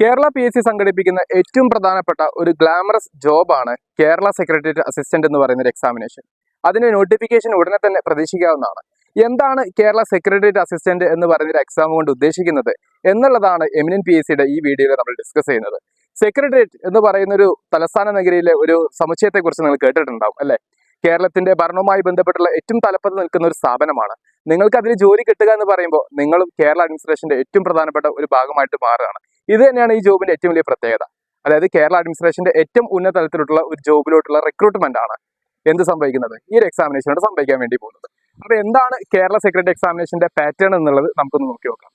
Kerala P S C സംഘടിപ്പിക്കുന്ന ഏറ്റവും പ്രധാനപ്പെട്ട ഒരു ഗ്ലാമറസ് ജോബാണ് കേരള സെക്രട്ടേറിയറ്റ് അസിസ്റ്റന്റ് എന്ന് പറയുന്ന ഒരു എക്സാമിനേഷൻ അതിന്റെ നോട്ടിഫിക്കേഷൻ ഉടനെ തന്നെ പ്രതീക്ഷിക്കാവുന്നതാണ്. എന്താണ് കേരള സെക്രട്ടേറിയറ്റ് അസിസ്റ്റന്റ് എന്ന് പറയുന്ന ഒരു എക്സാം കൊണ്ട് ഉദ്ദേശിക്കുന്നത്? എന്നുള്ളതാണ് എമിനൻ പി എസ് സിയുടെ ഈ വീഡിയോയിൽ നമ്മൾ ഡിസ്കസ് ചെയ്യുന്നത്. സെക്രട്ടേറിയറ്റ് എന്ന് പറയുന്ന ഒരു തലസ്ഥാന നഗരിയിലെ ഒരു സമുച്ചയത്തെ കുറിച്ച് നിങ്ങൾ കേട്ടിട്ടുണ്ടാവും അല്ലെ? കേരളത്തിന്റെ ഭരണവുമായി ബന്ധപ്പെട്ടുള്ള ഏറ്റവും തലപ്പത്ത് നിൽക്കുന്ന ഒരു സ്ഥാപനമാണ്. നിങ്ങൾക്ക് അതിൽ ജോലി കിട്ടുക എന്ന് പറയുമ്പോൾ നിങ്ങളും കേരള അഡ്മിനിസ്ട്രേഷന്റെ ഏറ്റവും പ്രധാനപ്പെട്ട ഒരു ഭാഗമായിട്ട് മാറുകയാണ്. ഇത് തന്നെയാണ് ഈ ജോബിന്റെ ഏറ്റവും വലിയ പ്രത്യേകത. അതായത് കേരള അഡ്മിനിസ്ട്രേഷന്റെ ഏറ്റവും ഉന്നത തലത്തിലുള്ള ഒരു ജോബിലോട്ടുള്ള റിക്രൂട്ട്മെന്റ് ആണ് എന്ത് സംഭവിക്കുന്നത്? ഈ ഒരു എക്സാമിനേഷനോട് സംഭവിക്കാൻ വേണ്ടി പോകുന്നത്. അപ്പൊ എന്താണ് കേരള സെക്രട്ടറി എക്സാമിനേഷന്റെ പാറ്റേൺ എന്നുള്ളത് നമുക്കൊന്ന് നോക്കി നോക്കാം.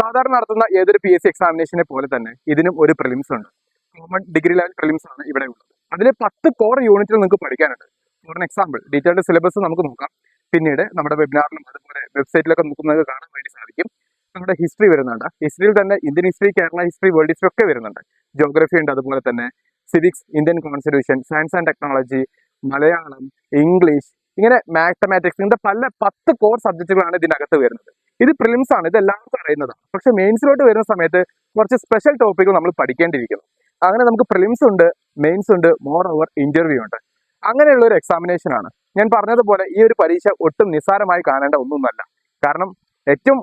സാധാരണ നടത്തുന്ന ഏതൊരു പി എസ് സി എക്സാമിനേഷനെ പോലെ തന്നെ ഇതിനും ഒരു പ്രിലിംസ് ഉണ്ട്. കോമൺ ഡിഗ്രി ലെവൽ പ്രിലിംസ് ആണ് ഇവിടെ ഉള്ളത്. അതിൽ പത്ത് കോർ യൂണിറ്റിൽ നിങ്ങൾക്ക് പഠിക്കാനുണ്ട്. ഫോർ എക്സാമ്പിൾ ഡീറ്റെയിൽഡ് സിലബസ് നമുക്ക് നോക്കാം. പിന്നീട് നമ്മുടെ വെബിനാറിലും അതുപോലെ വെബ്സൈറ്റിലൊക്കെ നോക്കുന്നത് കാണാൻ വേണ്ടി സാധിക്കും. നമ്മുടെ ഹിസ്റ്ററി വരുന്നുണ്ട്. ഹിസ്റ്ററിയിൽ തന്നെ Indian history Kerala history world history ഒക്കെ വരുന്നുണ്ട്. ജോഗ്രഫി ഉണ്ട് അതുപോലെ തന്നെ. Civics Indian constitution science and technology Malayalam English ഇങ്ങനെ മാത്തമാറ്റിക്സ് ഇങ്ങനത്തെ പല പത്ത് കോർ സബ്ജക്റ്റുകളാണ് ഇതിനകത്ത് വരുന്നത്. ഇത് പ്രിലിംസ് ആണ് ഇത് എല്ലാവർക്കും അറിയുന്നതാണ്. പക്ഷെ മെയിൻസിലോട്ട് വരുന്ന സമയത്ത് കുറച്ച് സ്പെഷ്യൽ ടോപ്പിക്കുകൾ നമ്മൾ പഠിക്കേണ്ടിയിരിക്കുന്നു. അങ്ങനെ നമുക്ക് പ്രിലിംസ് ഉണ്ട് മെയിൻസ് ഉണ്ട് മോർ ഓവർ ഇന്റർവ്യൂ ഉണ്ട്. അങ്ങനെയുള്ള ഒരു എക്സാമിനേഷൻ ആണ്. ഞാൻ പറഞ്ഞതുപോലെ ഈ ഒരു പരീക്ഷ ഒട്ടും നിസ്സാരമായി കാണേണ്ട ഒന്നൊന്നല്ല കാരണം ഏറ്റവും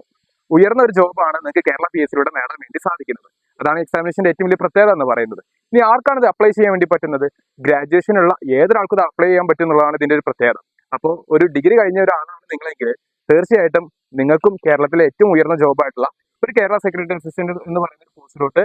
ഉയർന്ന ഒരു ജോബാണ് നിങ്ങൾക്ക് കേരള പി എസ് സിയിലൂടെ നേടാൻ വേണ്ടി സാധിക്കുന്നത്. അതാണ് എക്സാമിനേഷന്റെ ഏറ്റവും വലിയ പ്രത്യേകത എന്ന് പറയുന്നത്. ഇനി ആർക്കാണ് ഇത് അപ്ലൈ ചെയ്യാൻ വേണ്ടി പറ്റുന്നത്? ഗ്രാജുവേഷനുള്ള ഏതൊരാൾക്കും ഇത് അപ്ലൈ ചെയ്യാൻ പറ്റും എന്നുള്ളതാണ് ഇതിന്റെ ഒരു പ്രത്യേകത. അപ്പോൾ ഒരു ഡിഗ്രി കഴിഞ്ഞ ഒരാളാണ് നിങ്ങളെങ്കിൽ തീർച്ചയായിട്ടും നിങ്ങൾക്കും കേരളത്തിലെ ഏറ്റവും ഉയർന്ന ജോബായിട്ടുള്ള ഒരു കേരള സെക്രട്ടറി അസിസ്റ്റന്റ് എന്ന് പറയുന്ന ഒരു കോഴ്സിലോട്ട്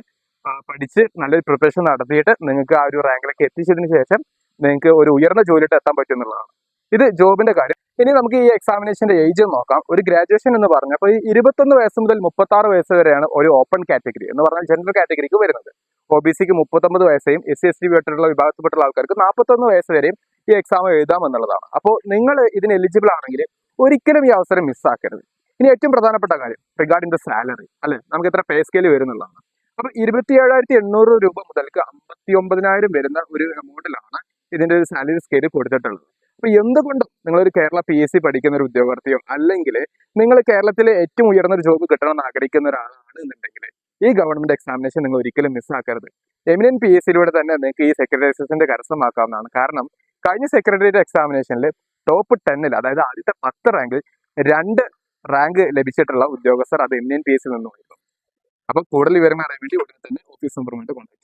പഠിച്ച് നല്ലൊരു പ്രിപ്പറേഷൻ നടത്തിയിട്ട് നിങ്ങൾക്ക് ആ ഒരു റാങ്കിലേക്ക് എത്തിച്ചതിന് ശേഷം നിങ്ങൾക്ക് ഒരു ഉയർന്ന ജോലിയിട്ട് എത്താൻ പറ്റും എന്നുള്ളതാണ്. ഇത് ജോബിന്റെ കാര്യം. ഇനി നമുക്ക് ഈ എക്സാമിനേഷന്റെ ഏജ് നോക്കാം. ഒരു ഗ്രാജുവേഷൻ എന്ന് പറഞ്ഞാൽ അപ്പോൾ ഈ ഇരുപത്തൊന്ന് വയസ്സ് മുതൽ മുപ്പത്തി ആറ് വയസ്സ് വരെയാണ് ഒരു ഓപ്പൺ കാറ്റഗറി എന്ന് പറഞ്ഞാൽ ജനറൽ കാറ്റഗറിക്ക് വരുന്നത്. ഒ ബി സിക്ക് മുപ്പത്തൊമ്പത് വയസ്സേയും എസ് സി എസ് ടി വിട്ടുള്ള വിഭാഗത്തിൽപ്പെട്ടുള്ള ആൾക്കാർക്ക് നാൽപ്പത്തൊന്ന് വയസ്സ് വരെയും ഈ എക്സാം എഴുതാം എന്നുള്ളതാണ്. അപ്പോൾ നിങ്ങൾ ഇതിന് എലിജിബിൾ ആണെങ്കിൽ ഒരിക്കലും ഈ അവസരം മിസ്സാക്കരുത് ഇനി ഏറ്റവും പ്രധാനപ്പെട്ട കാര്യം റിഗാർഡിംഗ് ദ സാലറി അല്ലെ? നമുക്ക് എത്ര പേ സ്കെയിൽ വരുന്നുള്ളതാണ്. അപ്പൊ ഇരുപത്തി ഏഴായിരത്തി എണ്ണൂറ് രൂപ മുതൽക്ക് അമ്പത്തി ഒമ്പതിനായിരം വരുന്ന ഒരു എമൗണ്ടിലാണ് ഇതിന്റെ ഒരു സാലറി സ്കെയിൽ കൊടുത്തിട്ടുള്ളത്. അപ്പൊ എന്തുകൊണ്ടും നിങ്ങളൊരു കേരള പി എസ് സി പഠിക്കുന്ന ഒരു ഉദ്യോഗാർത്ഥിയോ അല്ലെങ്കിൽ നിങ്ങൾ കേരളത്തിലെ ഏറ്റവും ഉയർന്ന ഒരു ജോബ് കിട്ടണമെന്ന് ആഗ്രഹിക്കുന്ന ഒരാളാണ് എന്നുണ്ടെങ്കിൽ ഈ ഗവൺമെന്റ് എക്സാമിനേഷൻ നിങ്ങൾ ഒരിക്കലും മിസ്സാക്കരുത് എമിനൻ പി എസ് സിയിലൂടെ തന്നെ നിങ്ങൾക്ക് ഈ സെക്രട്ടറി അസിസ്റ്റന്റ് കരസ്ഥമാക്കാവുന്നതാണ്. കാരണം കഴിഞ്ഞ സെക്രട്ടേറിയറ്റ് എക്സാമിനേഷനിൽ ടോപ്പ് ടെന്നിൽ അതായത് ആദ്യത്തെ പത്ത് റാങ്കിൽ രണ്ട് റാങ്ക് ലഭിച്ചിട്ടുള്ള ഉദ്യോഗസ്ഥർ അത് എമിനൻ പി എസ് സിയിൽ നിന്നുമായിരുന്നു. അപ്പൊ കൂടുതൽ വിവരങ്ങൾ അറിയാൻ വേണ്ടി ഉടനെ തന്നെ ഓഫീസ് നമ്പറുമായിട്ട് കോൺടാക്ട്